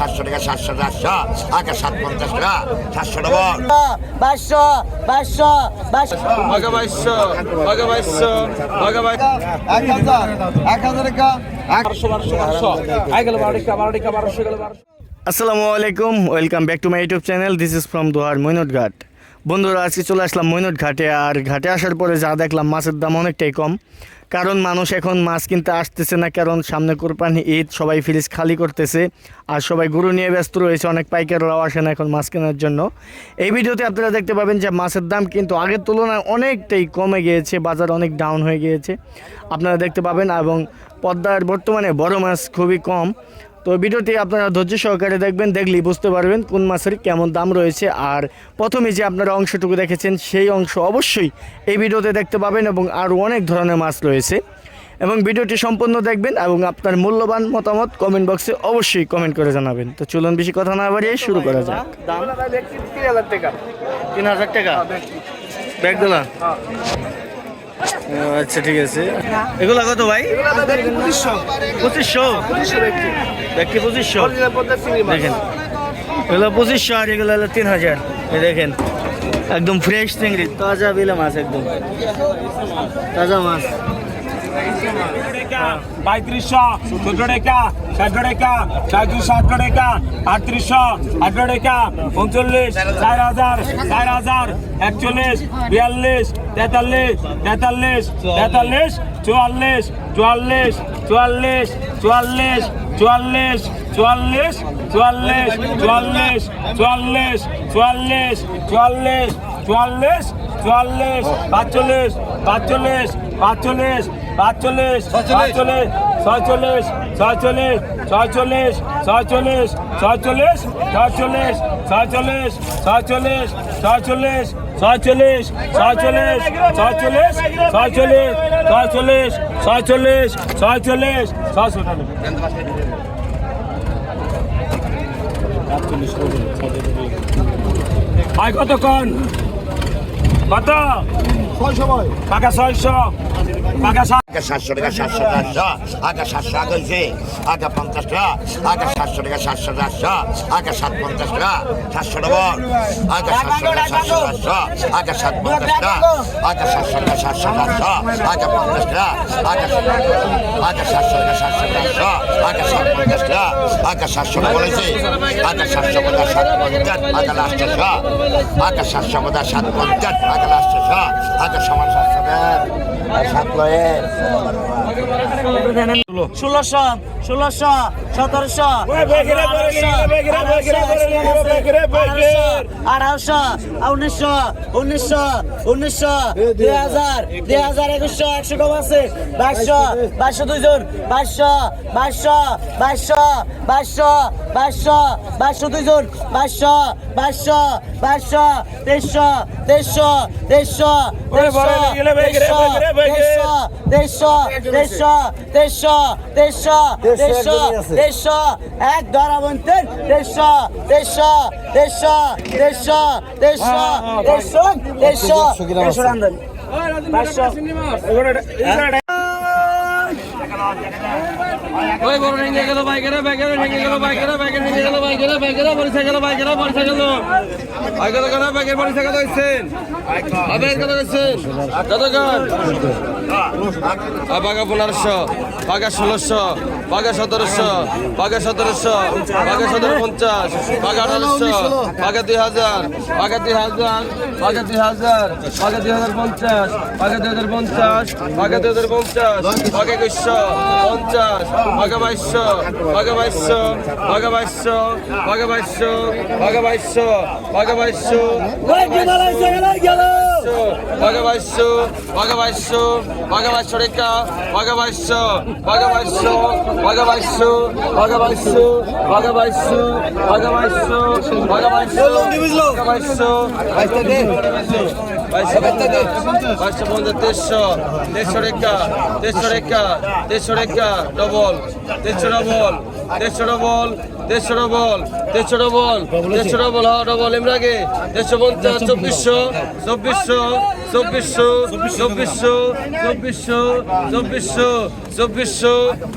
সাতশো টাকা সাতশো চারশো আগে সাত পঞ্চাশ টাকা সাতশো ডবল বাইশশো বাইশশো বাইশশো। বাঘা বাইশশো বাঘা বাইশশো বাঘা বাইশ এক হাজার এক হাজার টাকা আসসালামু আলাইকুম welcome back to my YouTube channel this is from Dohar Mainot Ghat বন্ধুরা, আজকে চলে আসলাম মৈনট ঘাটে, আর ঘাটে আসার পরে যা দেখলাম, মাছের দাম অনেকটাই কম। কারণ মানুষ এখন মাছ কিনতে আসতেছে না, কারণ সামনে কোরবানি ঈদ, সবাই ফ্রিজ খালি করতেছে, আর সবাই গরু নিয়ে ব্যস্ত রয়েছে, অনেক পাইকাররাও আসে না এখন মাছ কেনার জন্য। এই ভিডিওতে আপনারা দেখতে পাবেন যে মাছের দাম কিন্তু আগের তুলনায় অনেকটাই কমে গিয়েছে, বাজার অনেক ডাউন হয়ে গিয়েছে। আপনারা দেখতে পাবেন, এবং পদ্মার বর্তমানে বড় মাছ খুবই কম। তো ভিডিওটি আপনারা ধৈর্য সহকারে দেখবেন দেখলেই বুঝতে পারবেন কোন মাছের কেমন দাম রয়েছে। আর প্রথমে যে আপনারা অংশটুকু দেখেছেন সেই অংশ অবশ্যই এই ভিডিওতে দেখতে পাবেন এবং আরও অনেক ধরনের মাছ রয়েছে। এবং ভিডিওটি সম্পূর্ণ দেখবেন এবং আপনার মূল্যবান মতামত কমেন্ট বক্সে অবশ্যই কমেন্ট করে জানাবেন। তো চলুন বেশি কথা না বাড়িয়ে শুরু করা যাক। দাম? তিন হাজার টাকা। তিন হাজার টাকা? ও, আচ্ছা ঠিক আছে। এগুলো কত ভাই? পঁচিশশো। একটি পঁচিশশো দেখেন। এগুলো পঁচিশশো আর এগুলো হলো তিন হাজার। দেখেন একদম ফ্রেশ চিংড়ি তাজা বিলে মাছ একদম। তাজা মাছ। পঁয়ত্রিশশো চোদ্দ টাকা ষাট টাকা সাঁত্রিশশো আট টাকা আটত্রিশশো আট টাকা উনচল্লিশ চার হাজার চার হাজার একচল্লিশ বিয়াল্লিশ তেতাল্লিশ তেতাল্লিশ তেতাল্লিশ চুয়াল্লিশ চুয়াল্লিশ চুয়াল্লিশ চুয়াল্লিশ চুয়াল্লিশ চুয়াল্লিশ চুয়াল্লিশ চুয়াল্লিশ চুয়াল্লিশ চুয়াল্লিশ চুয়াল্লিশ চুয়াল্লিশ চুয়াল্লিশ পাঁচচল্লিশ পাঁচচল্লিশ পাঁচচল্লিশ পাঁচচল্লিশ পাঁচচল্লিশ ছয়চল্লিশ ছয়চল্লিশ ছয়চল্লিশ ছয়চল্লিশ ছয়চল্লিশ ছয়চল্লিশ ছয়চল্লিশ ছয়চল্লিশ ছয়চল্লিশ ছয়চল্লিশ ছয়চল্লিশ ছয়চল্লিশ ছয়চল্লিশ ছয়চল্লিশ ছয়চল্লিশ ছয়চল্লিশ ছয়শো আয় কতক্ষণ কত টাকা ছয়শো টাকা আগে সাতশো টাকা সাতশো চারশো আগে সাতশো আগে হয়েছে আগে পঞ্চাশ টাকা আগে সাতশো টাকা সাতশো চারশো আগে সাত পঞ্চাশ টাকা সাতশো ডবল আগে সাতশো টাকা সাতশো চারশো আগে সাত পঞ্চাশ টাকা আগে সাতশো টাকা সাতশো চারশো আগে পঞ্চাশ টাকা আগে আগে সাতশো টাকা সাতশো চারশো আগে সাত পঞ্চাশ টাকা আগে সাতশো টাকা বলেছে আগে সাতশো পঞ্চাশ সাত পঞ্চাশ আগে লাস্টে আগে সাতশো পঞ্চাশ সাত পঞ্চাশ আগে লাস্টে আগে সমান সাতশো সাত লয়ে ষোলোশো ষোলোশো সতেরোশো আঠারোশো উনিশশো উনিশশো উনিশশো দুই হাজার দুই হাজার একুশশো একশো কম আছে। বাইশশো বাইশশো দুইজন বাইশশো বাইশশো বাইশশো বাইশশো বাইশশো বাইশশো দুইজন বাইশশো বাইশশো বাইশশো তেইশশো তেইশশো তেইশশো তেইশশো তেইশশো তেইশশো তেইশশো তেইশশো তেইশশো তেইশশো এক ধরা বলতেন তেইশশো তেইশশো তেইশশো তেইশশো তেইশশো তেইশশো তেইশশো তেইশশো রান্ধন ওই বড় ভেঙে গেল বাইকেরা বাইকেরা ভেঙে গেল বাইকেরা বাইকের ভেঙে গেল বাইকেরা বাইকেরা পরিচয় গেল বাইকেরা পরিচয় গেল বাইকের বাইকের পরিচয় কত হচ্ছেন আবের কত হচ্ছেন কত গান বাঘা পনেরোশো বাঘা ষোলোশো বাঘা সতেরোশো বাঘা সতেরোশো বাঘা সতেরো পঞ্চাশ বাঘা আঠারোশো বাঘা দুই হাজার বাঘা দুই হাজার বাঘা দুই হাজার বাঘা দুই হাজার পঞ্চাশ বাঘা দুই হাজার পঞ্চাশ বাঘা দুই হাজার পঞ্চাশ বাঘা একুশশো পঞ্চাশ বাঘা বাইশশো বাঘা বাইশশো বাঘা বাইশশো বাঘা বাইশশো ভগবাস্য ভগবাস্য বাইশশো রেখা ভগবাস্য ভগবাস্য ভগবাস্য ভগবাস্য ভগবাস্য ভগবাস্য ভগবাস্য ভগবাস্য বাইশশো বাইশশো পঞ্চাশ তেইশশো তেইশশো রেখা তেইশশো রেখা তেইশশো রেখা ডবল তেইশশো ডবল তেইশশো ডবল তেইশশো ডবল তেইশশো ডবল তেইশশো ডবল হ্যাঁ ডবল এমরাগে তেইশশো পঞ্চাশ চব্বিশশো চব্বিশশো চব্বিশশো চব্বিশশো চব্বিশশো চব্বিশশো চব্বিশশো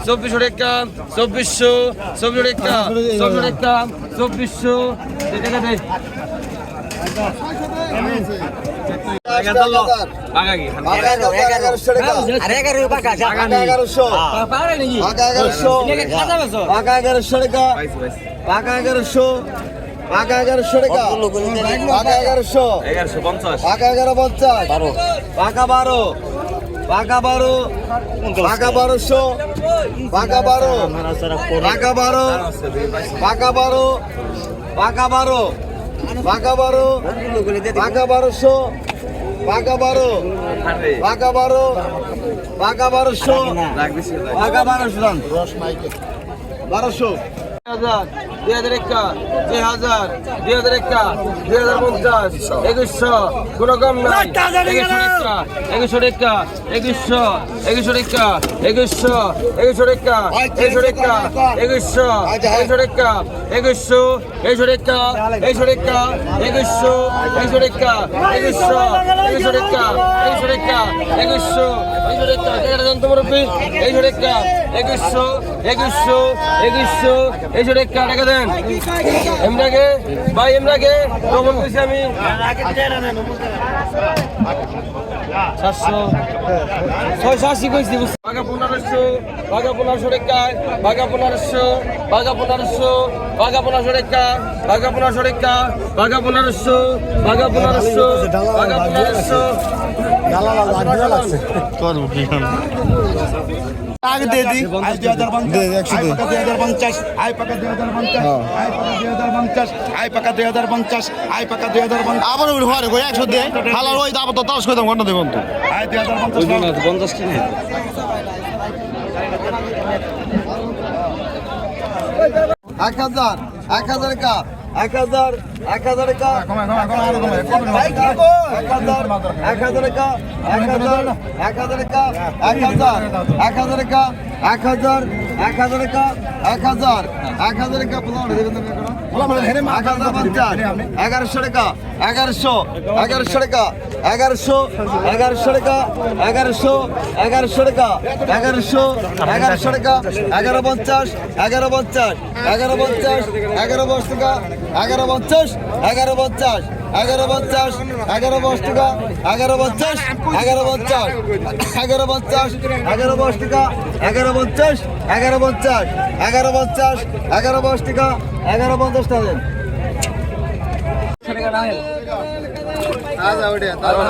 চব্বিশশো রেখা চব্বিশশো চব্বিশশো রেখা চব্বিশশো রেখা চব্বিশশো এগারোশো। পাকা এগারোশো। টাকা পাকা এগারোশো। এগারোশো পঞ্চাশ পাকা এগারো পঞ্চাশ পাকা বারো পাকা বারো পাকা বারোশো পাকা বারো পাকা বারো পাকা বারো পাকা বারো পাকা বারো পাকা বারোশো পাকা বারো পাকা বারো পাকা বারোশো পাকা বারোশো বারোশো। হাজার দুই হাজার একা দুই হাজার দুই হাজার একা দুই হাজার পঞ্চাশ একুশশো কোনো কম নাই একুশশো রেখা একুশশো রেখা একুশশো একুশশো রেখা একুশশো রেখা একুশশো একুশশো রেখা একুশশো একুশশো রেখা একুশশো রেখা একুশশো একুশশো রেখা একুশশো একুশশো রেখা একুশশো রেখা একুশশো একুশশো একুশশো একুশশো একুশশো রেখা টাকা দেন এমরাকে ভাই এমরাকে প্রবল করেছি আমি সাতশো ছয়শো আশি কইছি বাঘা পনেরোশো বাঘা পনেরোশো রেখা বাঘা পনেরোশো বাঘা পনেরোশো বাঘা পনেরোশো রেখা বাঘা পনেরোশো রেখা বাঘা পনেরোশো বাঘা পনেরোশো বাঘা পনেরোশো আচ্ছা, আচ্ছা, আচ্ছা। করব কি আগে দিয়ে দিই দুই হাজার পঞ্চাশ আই পাকা দুই। হাজার পঞ্চাশ হ্যাঁ। আই পাকা দুই হাজার পঞ্চাশ আই পাকা দুই হাজার পঞ্চাশ। আবার ঘরে ঘরে একশো দিয়ে হালার ওই দাম তো দশ করে ঘণ্টা দেবেন তো আই দুই হাজার এক হাজার এক হাজার কাপ এক হাজার এক হাজার কা এক হাজার এক হাজার কা এক হাজার এক হাজার কা এক হাজার এক হাজার কা এক হাজার এক হাজার কা এক হাজার এক হাজার কা এক হাজার পঞ্চাশ এগারোশো টাকা এগারোশো এগারোশো টাকা এগারোশো এগারোশো টাকা এগারোশো এগারোশো টাকা এগারোশো এগারোশো টাকা এগারো পঞ্চাশ এগারো পঞ্চাশ এগারো পঞ্চাশ এগারো টাকা এগারো পঞ্চাশ এগারো পঞ্চাশ এগারো পঞ্চাশ এগারো দশ টাকা এগারো পঞ্চাশ এগারো পঞ্চাশ এগারো পঞ্চাশ এগারো দশ টাকা এগারো পঞ্চাশ এগারো পঞ্চাশ এগারো পঞ্চাশ এগারো দশ টাকা এগারো পঞ্চাশ টাকা। দেন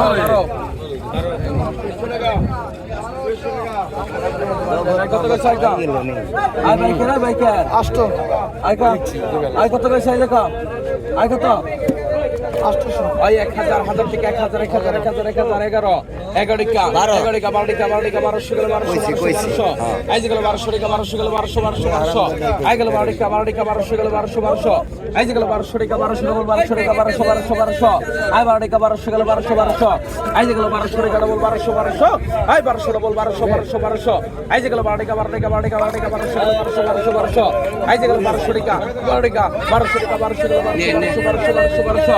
কত আয় কত আয় কত? ওই এক হাজার হাজার থেকে এক হাজার এক হাজার এক হাজার এক হাজার এগারো এগারো টিকা এগারো টিকা বারো টিকা বারো টিকা বারোশো গেল বারোশো বারোশো আই গেল বারোশো টিকা বারোশো গেল বারোশো বারোশো বারোশো আই গেল বারো টিকা বারো টিকা বারোশো গেল বারোশো বারোশো আই গেল বারোশো টিকা বারোশো ডবল বারোশো টিকা বারোশো বারোশো বারোশো আই বারো টিকা বারোশো গেল বারোশো বারোশো আই গেল বারোশো টিকা ডবল বারোশো বারোশো আই বারোশো ডবল বারোশো বারোশো বারোশো আই গেল বারো টিকা বারো টিকা বারো টিকা বারো টিকা বারোশো বারোশো বারোশো বারোশো আই গেল বারোশো টিকা বারো বারোশো টিকা বারোশো বারোশো বারোশো বারোশো বারোশো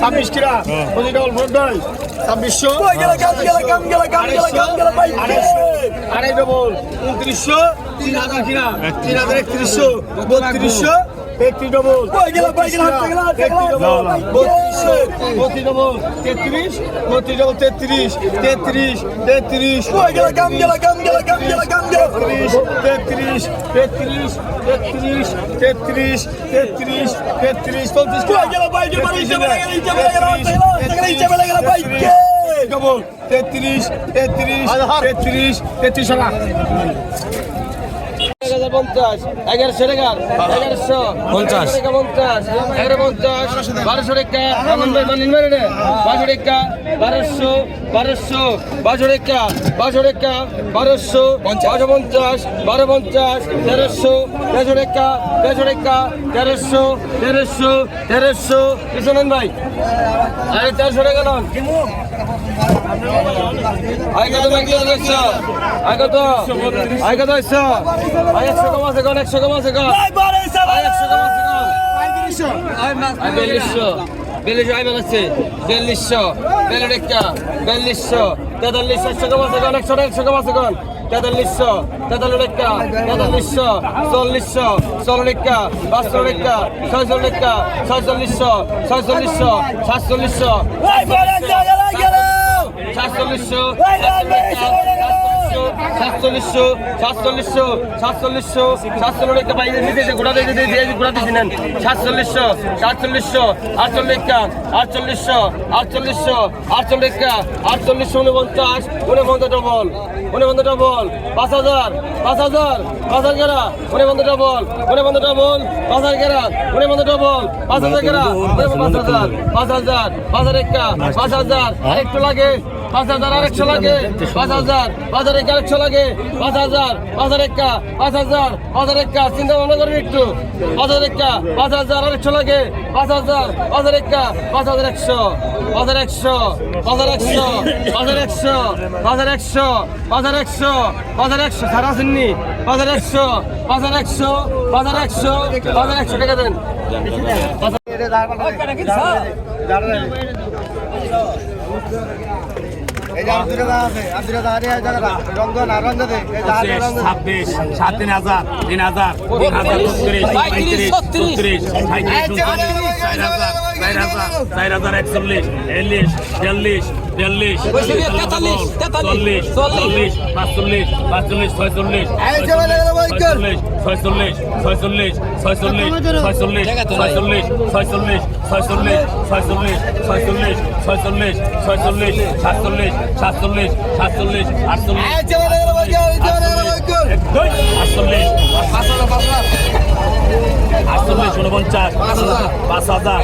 ছাব্বিশ। কিরা? পঁচিশ ডবল ভোট দেয় ছাব্বিশশো? আড়াই ডবল। উনত্রিশশো? তিন হাজার কিনা তিন হাজার একত্রিশশো? বত্রিশশো? একত্রিশ ডবল বত্রিশশো বত্রিশ ডবল তেত্রিশ বত্রিশ ডবল তেত্রিশ তেত্রিশ তেত্রিশ তেত্রিশ তেত্রিশ তেত্রিশ তেত্রিশ তেত্রিশ তেত্রিশ চৌত্রিশ ডবল তেত্রিশ তেত্রিশ তেত্রিশ তেত্রিশ টাকা হাজার পঞ্চাশ এগারোশো টাকা এগারোশো পঞ্চাশ। টাকা পঞ্চাশ এগারো পঞ্চাশ বারোশো টাকা বারোশো টাকা বারোশো বারোশো বারোশো টাকা বারোশো টাকা বারোশো বারোশো পঞ্চাশ বারো পঞ্চাশ তেরোশো তেরোশো টাকা তেরোশো টাকা তেরোশো তেরোশো তেরোশো। ভাই আরে তেরোশো টাকা আয় কত বাকি আছে একশো আয় কত আয় কত একশো আয় একশো কম আছে কম একশো কম আছে কম আয় একশো কম আছে কম বিয়াল্লিশশো। বিয়াল্লিশশো আয় বানাচ্ছে বিয়াল্লিশশো। বিয়াল্লিশ একটা। বিয়াল্লিশশো। তেতাল্লিশ, একশো কম আছে কম একশো একশো কম আছে কম তেতাল্লিশশো। তেতাল্লিশটা তেতাল্লিশশো। চল্লিশশো। চল্লিশটা পাঁচচল্লিশটা ছয়চল্লিশটা ছয়চল্লিশশো। ছয়চল্লিশশো। সাতচল্লিশশো। সাতচল্লিশশো সাতচল্লিশশো সাতচল্লিশশো সাতচল্লিশশো সাতচল্লিশ টাকা বাইরে দিতেছে গোটা দিয়ে গোটা দিয়েছি সাতচল্লিশশো সাতচল্লিশশো আটচল্লিশ টাকা আটচল্লিশশো আটচল্লিশশো আটচল্লিশ টাকা আটচল্লিশশো উনপঞ্চাশ উনপঞ্চাশ ডবল উনপঞ্চাশ ডবল পাঁচ হাজার পাঁচ হাজার পাঁচ হাজার গেরা উনপঞ্চাশ ডবল উনপঞ্চাশ ডবল পাঁচ হাজার গেরা উনপঞ্চাশ ডবল পাঁচ হাজার গেরা পাঁচ হাজার পাঁচ হাজার পাঁচ হাজার একটা পাঁচ হাজার আরেকটু লাগে। পাঁচ হাজার আরেকশো লাগে পাঁচ হাজার পাঁচ হাজার একটা আরেকশো লাগে পাঁচ হাজার পাঁচ হাজার একটা পাঁচ হাজার পাঁচ হাজার একটা চিন্তা ভাবনা করেন একটু পাঁচ হাজার একটা পাঁচ হাজার আরেকশো লাগে পাঁচ হাজার পাঁচ হাজার একটা পাঁচ হাজার একশো পাঁচ হাজার একশো পাঁচ হাজার একশো পাঁচ হাজার একশো পাঁচ হাজার একশো পাঁচ হাজার একশো পাঁচ হাজার একশো সারা আসেননি পাঁচ হাজার একশো পাঁচ হাজার একশো পাঁচ হাজার একশো পাঁচ হাজার একশো টাকা দেন এই যে ছাব্বিশ সাত তিন হাজার তিন হাজার তিন হাজার ছত্রিশ পঁয়ত্রিশ ছত্রিশ সাঁত্রিশ চার হাজার চার হাজার চার হাজার একচল্লিশ চল্লিশ বিয়াল্লিশ বিয়াল্লিশ চল্লিশ চল্লিশ চল্লিশ পাঁচচল্লিশ পাঁচচল্লিশ ছয়চল্লিশ ছয়চল্লিশ ছয়চল্লিশ ছয়চল্লিশ ছয়চল্লিশ ছয়চল্লিশ ছয়চল্লিশ ছয়চল্লিশ ছয়চল্লিশ ছয়চল্লিশ ছয়চল্লিশ ছয়চল্লিশ ছয়চল্লিশ সাতচল্লিশ সাতচল্লিশ সাতচল্লিশ আটচল্লিশ আটচল্লিশ উনপঞ্চাশ পাঁচ হাজার পাঁচ হাজার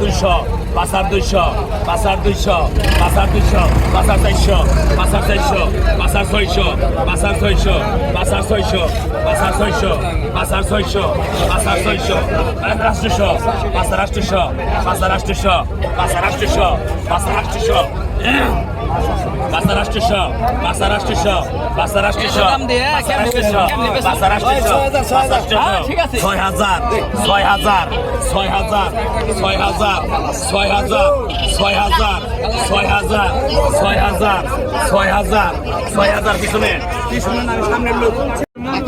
দুইশো পাঁচার দুইশো পাঁচার দুইশো পাঁচার দুইশো পাঁচার চারশো পাঁচার চারশো পাঁচার ছয়শো পাঁচার ছয়শো পাঁচার ছয়শো পাঁচার ছয়শো পাঁচার ছয়শো পাঁচার ছয়শো রাষ্ট্রশো পাঁচার রাষ্ট্রশো পাঁচার রাষ্ট্রশো পাঁচার রাষ্ট্রশো পাঁচার রাষ্ট্রশো হাজার রাষ্ট্রশো পাঁচটা রাষ্ট্রীয় পাঁচটা রাষ্ট্রীয় পাঁচটা রাষ্ট্রীয় পাঁচটা রাষ্ট্রীয় ছয় হাজার ছয় হাজার ছয় হাজার ছয় হাজার ছয় হাজার ছয় হাজার ছয় হাজার ছয় হাজার ছয় হাজার ছয় হাজার পিছনে পিছনে সামনের লোক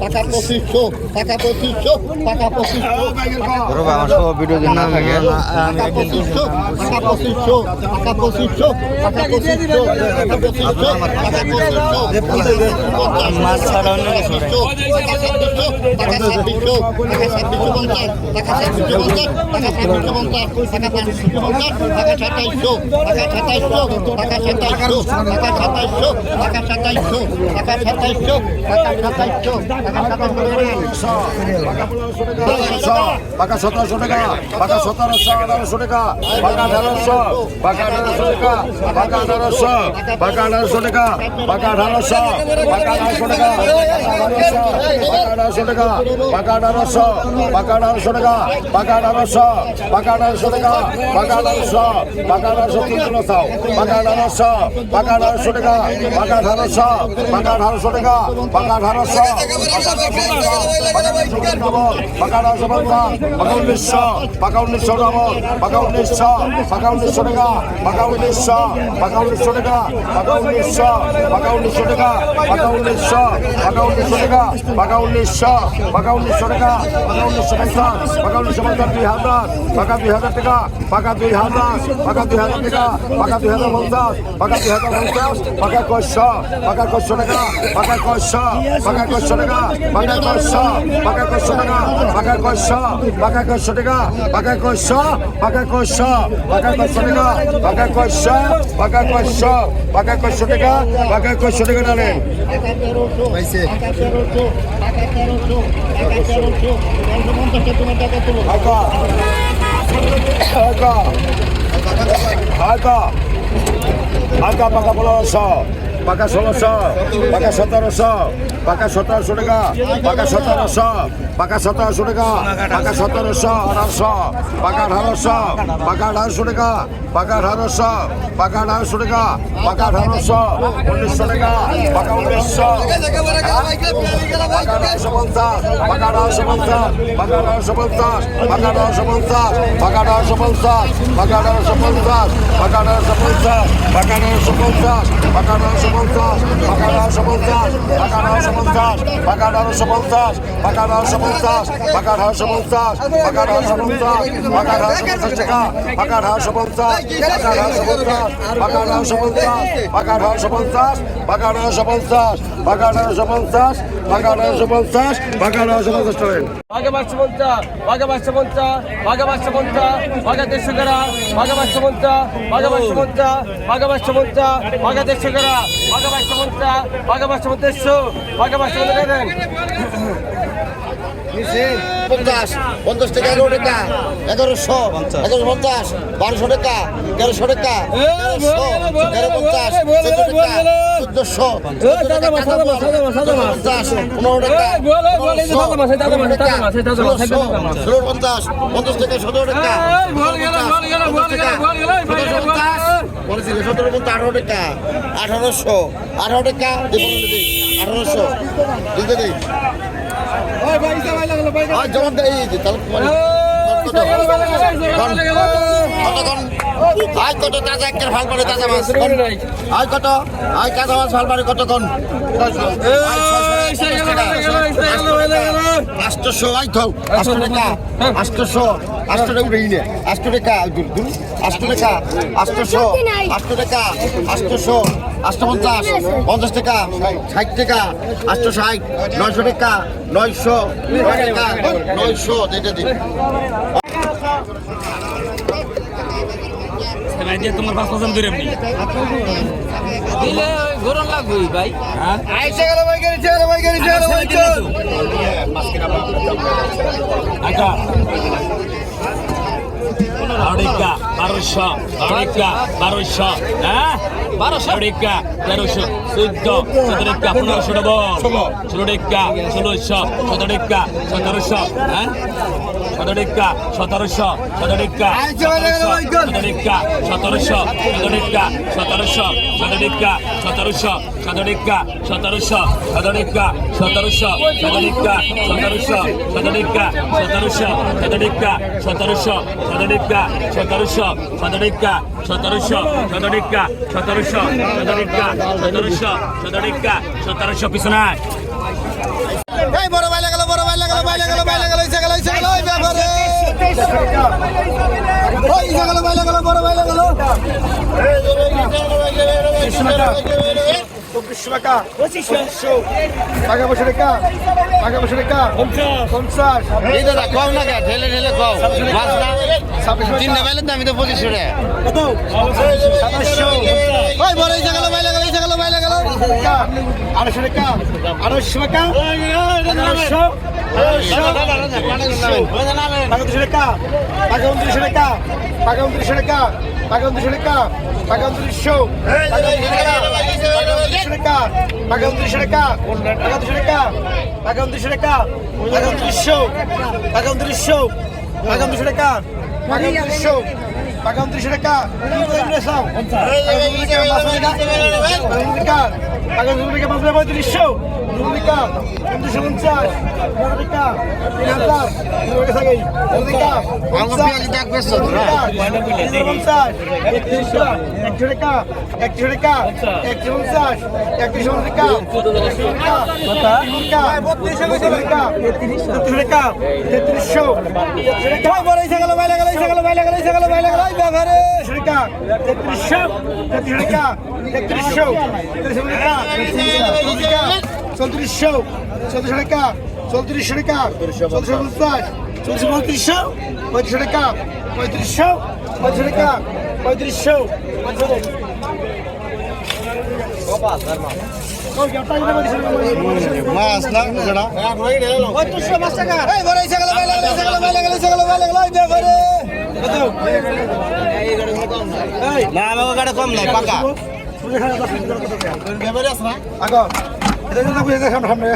টাকা পঁচিশশো টাকা পঁচিশশো না লাগে টাকা পঁচিশশো টাকা পঁচিশশো টাকা পঁচিশশো টাকা পঁচিশশো টাকা পঁচিশশো টাকা পঁচিশশো মাছ ছাড়া অন্য কিছু নাই। টাকা ছাব্বিশশো টাকা ছাব্বিশশো পঞ্চাশ টাকা ছাব্বিশশো পঞ্চাশ টাকা ছাব্বিশশো পঞ্চাশ টাকা ছাব্বিশশো পঞ্চাশ টাকা সাতাইশশো টাকা সাতাইশশো টাকা সাতাইশশো টাকা সাতাইশশো টাকা সাতাইশশো টাকা সাতাইশশো টাকা সাতাইশশো টাকা সাতাইশশো। পাকা সতেরোশো টাকা পাকা সতেরোশো আঠারোশো টাকা পাকা আঠারোশো পাকা আঠারোশো টাকা পাকা আঠারোশো পাকা আঠারোশো টাকা পাকা আঠারোশো পাকা আঠারোশো টাকা পাকা আঠারোশো টাকা পাকা আঠারোশো পাকা আঠারোশো টাকা পাকা আঠারোশো পাকা আঠারোশো টাকা পাকা আঠারোশো পাকা আঠারোশো তিনশো চাও পাকা আঠারোশো পাকা আঠারোশো টাকা পাকা আঠারোশো পাকা আঠারোশো টাকা পাকা আঠারোশো পাকা পঞ্চাশ পাকা উনিশশো পাকা উনিশশো ডবল পাকা উনিশশো পাকা উনিশশো টাকা পাকা উনিশশো পাকা উনিশশো টাকা পাকা উনিশশো পাকা উনিশশো টাকা পাকা উনিশশো পাকা উনিশশো টাকা পাকা উনিশশো পাকা উনিশশো টাকা পাকা উনিশশো পঞ্চাশ পাকা উনিশশো পঞ্চাশ দুই হাজার পাকা দুই হাজার টাকা পাকা দুই হাজার পাকা দুই হাজার টাকা পাকা দুই হাজার পঞ্চাশ পাকা দুই হাজার পঞ্চাশ পাকা কয়শো পাকা কয়শো টাকা পাকা কয়শো পাকা কয়শো টাকা পাকা কয়শো পাকা কয়শো টাকা পাকা কয়শো পাকা কয়শো টাকা পাকা কয়শো পাকা কয়শো পাকা কয়শো টাকা পাকা কয়শো পাকা কয়শো পাকা কয়শো টাকা পাকা কয়শো টাকা ডালেন আকা আকা আকা আকা পাকা পনেরোশো। পাকা ষোলোশো পাকা সতেরোশো পাকা সতেরোশো টাকা পাকা সতেরোশো পাকা সতেরোশো টাকা পাকা সতেরোশো আঠারোশো পাকা আঠারোশো পাকা আঠারোশো টাকা পাকা আঠারোশো পাকা আঠারোশো টাকা পাকা আঠারোশো উনিশশো টাকা পাকা উনিশশো পাকা আঠারোশো পঞ্চাশ পাকা আঠারোশো পঞ্চাশ পাকা আঠারোশো পঞ্চাশ পাকা আঠারোশো পঞ্চাশ পাকা আঠারোশো পঞ্চাশ পাকা আঠারোশো পঞ্চাশ পাকা আঠারোশো পঞ্চাশ পাকা পঞ্চাশ পাকা আঠারোশো পঞ্চাশ পাকা আঠারোশো পঞ্চাশ পাকা আঠারোশো পঞ্চাশ পাকা আঠারোশো পঞ্চাশ পাকা আঠারোশো পঞ্চাশ পাকা আঠারোশো পঞ্চাশ পাকা আঠারোশো পঞ্চাশ টাকা পাকা আঠারোশো পঞ্চাশ পাকা আঠারোশো পঞ্চাশ পাকা আঠারোশো পঞ্চাশ পাকা আঠারোশো পঞ্চাশ পাকা আঠারোশো পঞ্চাশ পাকা আঠারোশো পঞ্চাশ পাকা আঠারোশো পঞ্চাশ পাকা আঠারোশো পঞ্চাশ টাকা বাঘে পাঁচশো পঞ্চাশ বাঘে পাঁচশো পঞ্চাশ বাঘে পাঁচশো পঞ্চাশ বাঘে দেড়শো গ্রা বাঘে পাঁচশো পঞ্চাশ বাঘে পাঁচশো পঞ্চাশ বাঘে পাঁচশো পঞ্চাশ বাঘে দেড়শো গ্রা ভাগা বাস্তবতা ভাগা বাস্তবতা ভাগা বাস্তবতা পঞ্চাশ। পঞ্চাশ টাকা এগারো টাকা। এগারোশো। এগারোশো পঞ্চাশ। বারোশো টাকা তেরোশো টাকা। তেরোশো। তেরো পঞ্চাশ। চোদ্দ টাকা। চোদ্দশো। পঞ্চাশ। পনেরো টাকা। ষোলো পঞ্চাশ। পঞ্চাশ টাকা সতেরো টাকা। সতেরো পঞ্চাশ। আঠারো টাকা। আঠারোশো। আঠারো টাকা। আঠারোশো। দিতে দিই জবাব দেয় তাহলে কতক্ষণ আয় কত তাজা একটা ভালো পারে তাজা মাছ। আয় কত? আয় তাজা মাছ ভালো পারে কতক্ষণ আষ্টশো আই থাও আষ্ট টাকা আষ্টশো আষ্ট টাকা উঠে গিয়ে আষ্ট টাকা আষ্ট টাকা আষ্টশো আষ্ট টাকা আষ্টশো আষ্ট পঞ্চাশ পঞ্চাশ টাকা ষাট টাকা আষ্ট ষাট নয়শো টাকা নয়শো নয় টাকা নয়শো এটা দিন ভাই দিয়ে তোমার পাঁচ পার্সেন্ট দূরে আপনি দিলে গরম লাগবেই হ্যাঁ? আচ্ছা। আড়িকা বারোশো আড়িকা বারোশো হ্যাঁ? বারোশো? আড়িকা তেরোশো চোদ্দ সতেরোকা পনেরোশো ডবল ষোলোটিকা ষোলোশো সতেরোকা সতেরোশো হ্যাঁ? সতেরোটিকা সতেরোশো সতেরোটিকা সতেরোটিকা সতেরোশো সতেরোটিকা সতেরোশো সতেরোটিকা সতেরোশো সতেরোটিকা সতেরোশো সতেরোটিকা সতেরোশো সতেরোটিকা সতেরোশো সতেরোটিকা সতেরোশো সতেরোটিকা সতেরোশো সতেরোটিকা সতেরোশো সতেরোটিকা সতেরোশো সতেরোটিকা সতেরোশো সতেরোটিকা সতেরোশো সতেরোটিকা সতেরোশো পিছনায় এই বড় বাইলে গেল বড় বাইলে গেল বাইলে গেল বাইলে গেল ইসে গেল ইসে গেল ওই ব্যাপারে। ওই ইসে গেল বাইলে গেল বড় বাইলে গেল চব্বিশশো টাকা। পঁচিশশো। টাকা বসে টাকা টাকা বসে টাকা পঞ্চাশ। এই দাদা কম না কে ঠেলে ঠেলে কম মাছ না। তিনটা বেলের দামি তো পঁচিশশো টাকা। কত? সাতাশশো ওই বড় ইসে গেল বাইলে গেল ইসে গেল বাইলে গেল। আড়াইশো টাকা। আড়াইশো টাকা। আড়াইশো আড়াইশো। টাকা উনত্রিশশো টাকা। টাকা উনত্রিশশো টাকা। টাকা উনত্রিশশো টাকা। Pagando no pagando cá, pagando de cá, pagando de cá, pagando de cá, pagando no show, pagando de show, pagando de cá, pagando de show. pagam de cá, não de pressão. Pagamos de cá, pagamos de cá. টাকা পাঁচ টাকা পঁয়ত্রিশশো। টাকা দুশো পঞ্চাশ। টাকা তিন হাজার। দুশো টাকা থাকে দুশো টাকা পঞ্চাশ। পঞ্চাশ। একত্রিশশো একশো টাকা একশো টাকা একশো পঞ্চাশ। একত্রিশশো টাকা তেত্রিশশো। তেত্রিশশো বলেছে গেল বাইলে গেল গেল বাইলে গেল গেল বাইলে গেল। ব্যাপারে টাকা তেত্রিশশো তেত্রিশ টাকা তেত্রিশশো চৌত্রিশশো চৌত্রিশশো টাকা চৌত্রিশশো টাকা চৌত্রিশশো পঞ্চাশ চৌত্রিশশো পঁয়ত্রিশশো পঁয়ত্রিশশো টাকা পঁয়ত্রিশশো পঁয়ত্রিশশো টাকা পঁয়ত্রিশশো মাছ না পঁয়ত্রিশশো পাঁচ টাকা না আমার গাড়ি কম নাই পাকা সামনে